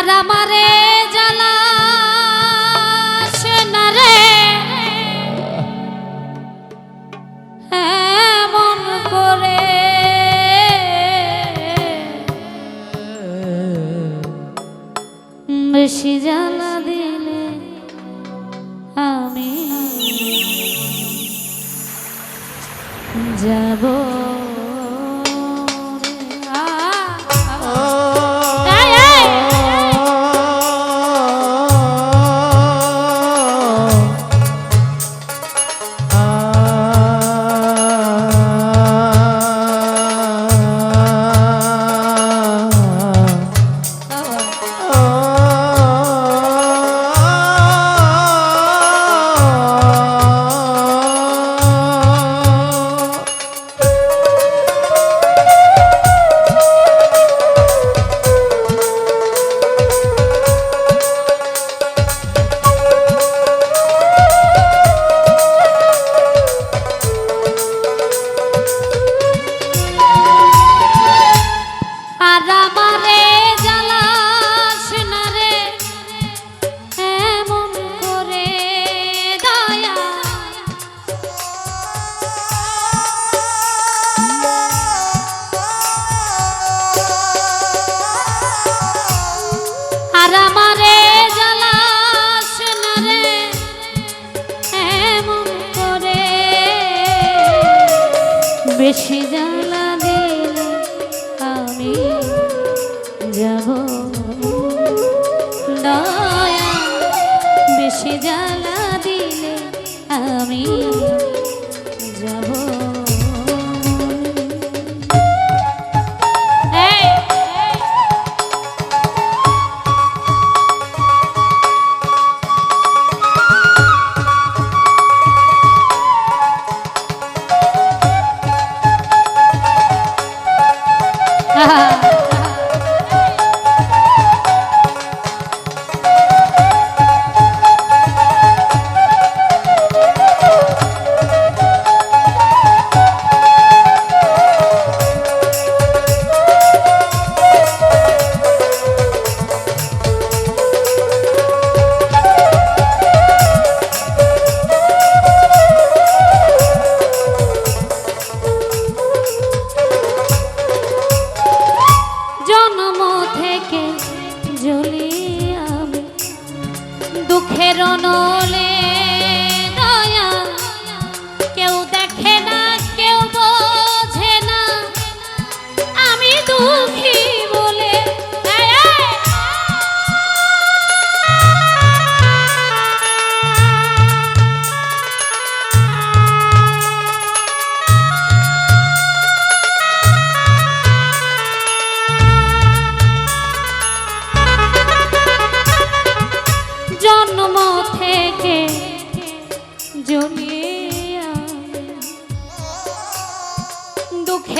আর আমারে জ্বালা না রে। এমন করে বেশি জ্বালা দিলে আমি যাব। বেশি জ্বালা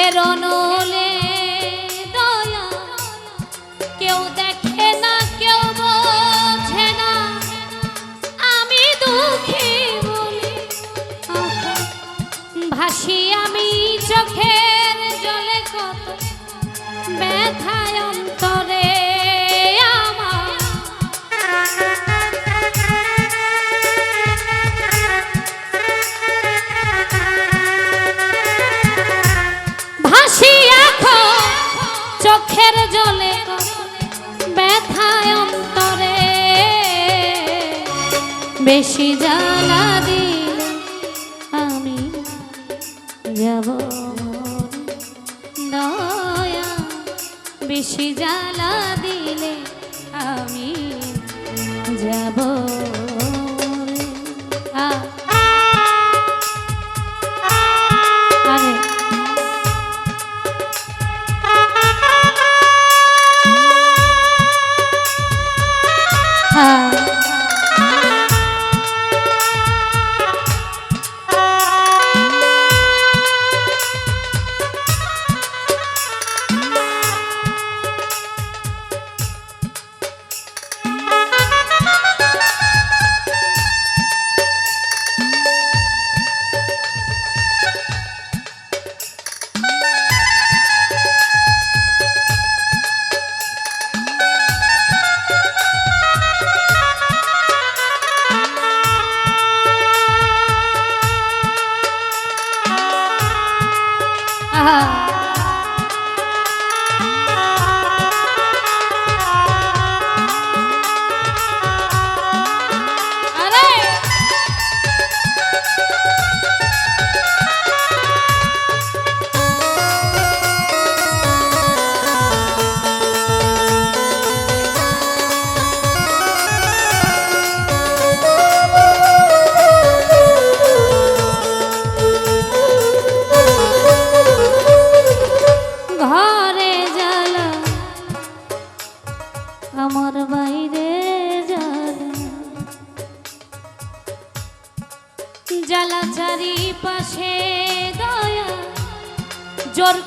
দুঃখের নলে দয়া কেউ দেখে না, কেউ না। আমি ভাসি আমি চোখের জলে কত ব্যথায় অন্তরে। যাব দয়া বেশি জ্বালা দিলে আমি যাব।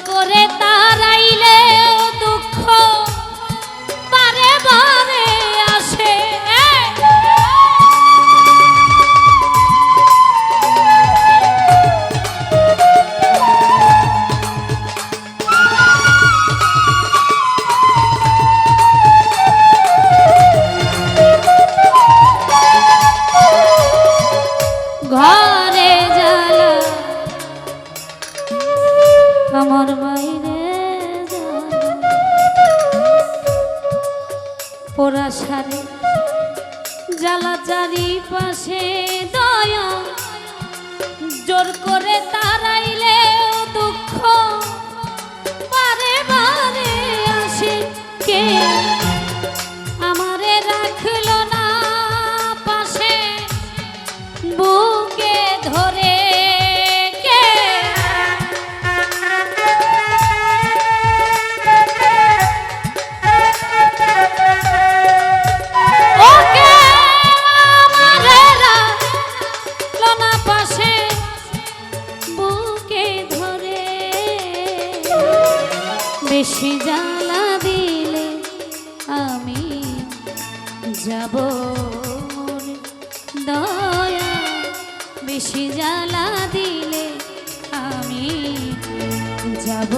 করে তারাইলে পোড়া সারে জ্বালা চারি পাশে বেশি জ্বালা দিলে আমি যাব দয়া বেশি জ্বালা দিলে আমি যাব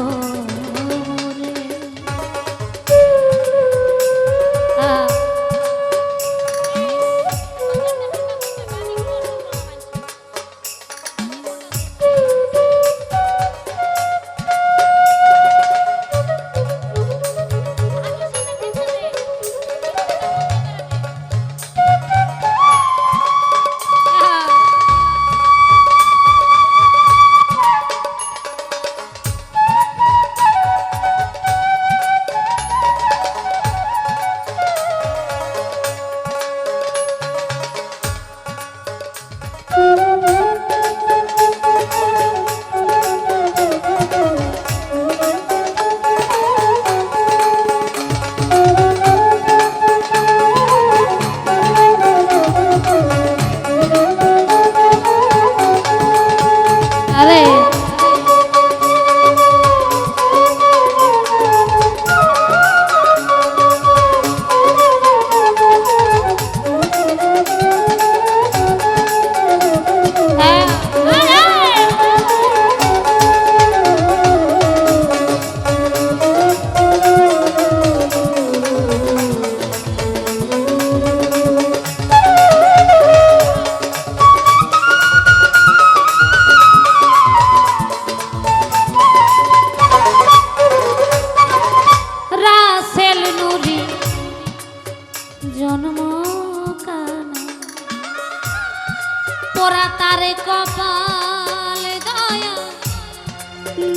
কপাল দয়া।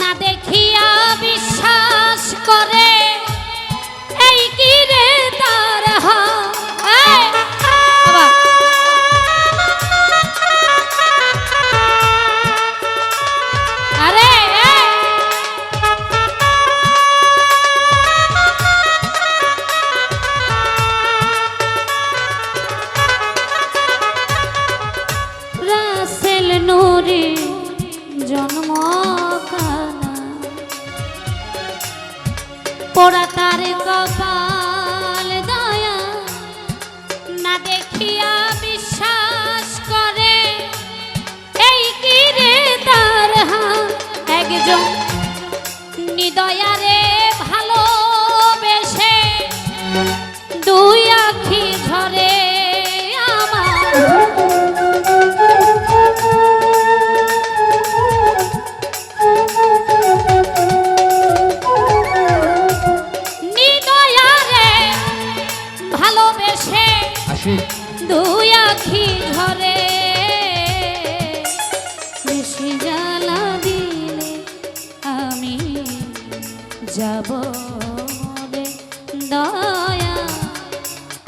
না দেখিয়া বিশ্বাস করে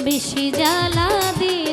বেশি জ্বালা দিয়ে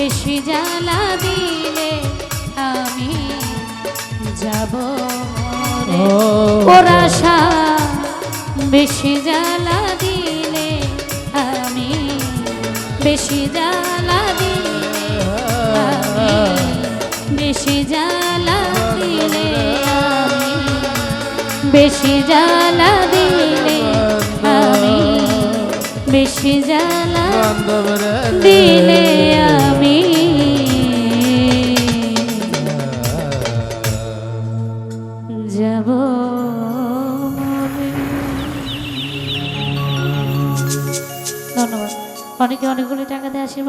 বেশি জ্বালা দিলে আমি যাব ওর বেশি জ্বালা দিলে আমি বেশি জ্বালা দিলে বেশি জ্বালা দিলে আমি বেশি জ্বালা দিলে আমি বেশি জ্বালা দিলে অনেকে অনেকগুলি টাকা দিয়ে আশীর্বাদ